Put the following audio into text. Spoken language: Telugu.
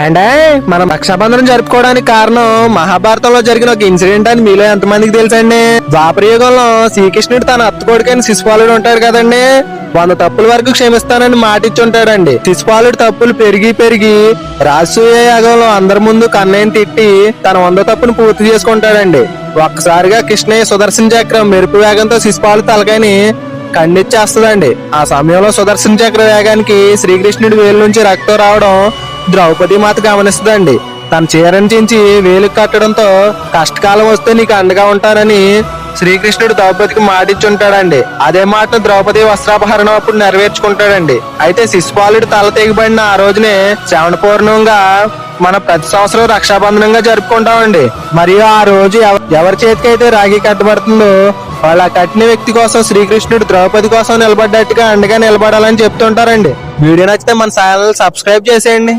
ఏంటే? మనం రక్షాబంధనం జరుపుకోవడానికి కారణం మహాభారతంలో జరిగిన ఒక ఇన్సిడెంట్ అని మీలో ఎంతమందికి తెలుసండి? ద్వాపరయుగంలో శ్రీకృష్ణుడు తన అత్తకోడికైన శిశుపాలుడు ఉంటాడు కదండి. వంద తప్పుల వరకు క్షమిస్తానని మాటిచ్చి ఉంటాడండి శిశుపాలుడు తప్పులు పెరిగి పెరిగి రాజసూయ యాగంలో అందరి ముందు కన్నయ్యని తిట్టి తన వంద తప్పును పూర్తి చేసుకుంటాడండి. ఒక్కసారిగా కృష్ణయ్య సుదర్శన చక్రం మెరుపు వేగంతో శిశుపాలు తలకాయని ఖండించేస్తుందండి ఆ సమయంలో సుదర్శన చక్ర వేగానికి శ్రీకృష్ణుడి వేలు నుంచి రక్తం రావడం ద్రౌపది మాత గమనిస్తుందండి. తన చీరను చించి వేలు కట్టడంతో కష్టకాలం వస్తే నీకు అండగా ఉంటానని శ్రీకృష్ణుడు ద్రౌపదికి మాటిచ్చుంటాడండి. అదే మాట ద్రౌపది వస్త్రాపహరణం అప్పుడు నెరవేర్చుకుంటాడండి. అయితే శిశుపాలుడు తల తెగబడిన ఆ రోజునే శ్రవణ పూర్ణంగా మన ప్రతి సంవత్సరం రక్షాబంధనంగా జరుపుకుంటామండి. మరియు ఆ రోజు ఎవరి చేతికి అయితే రాఖీ కట్టబడుతుందో వాళ్ళ కట్టిన వ్యక్తి కోసం శ్రీకృష్ణుడు ద్రౌపది కోసం నిలబడ్డట్టుగా అండగా నిలబడాలని చెప్తుంటారండి. వీడియో నచ్చితే మన ఛానల్ సబ్స్క్రైబ్ చేసేయండి.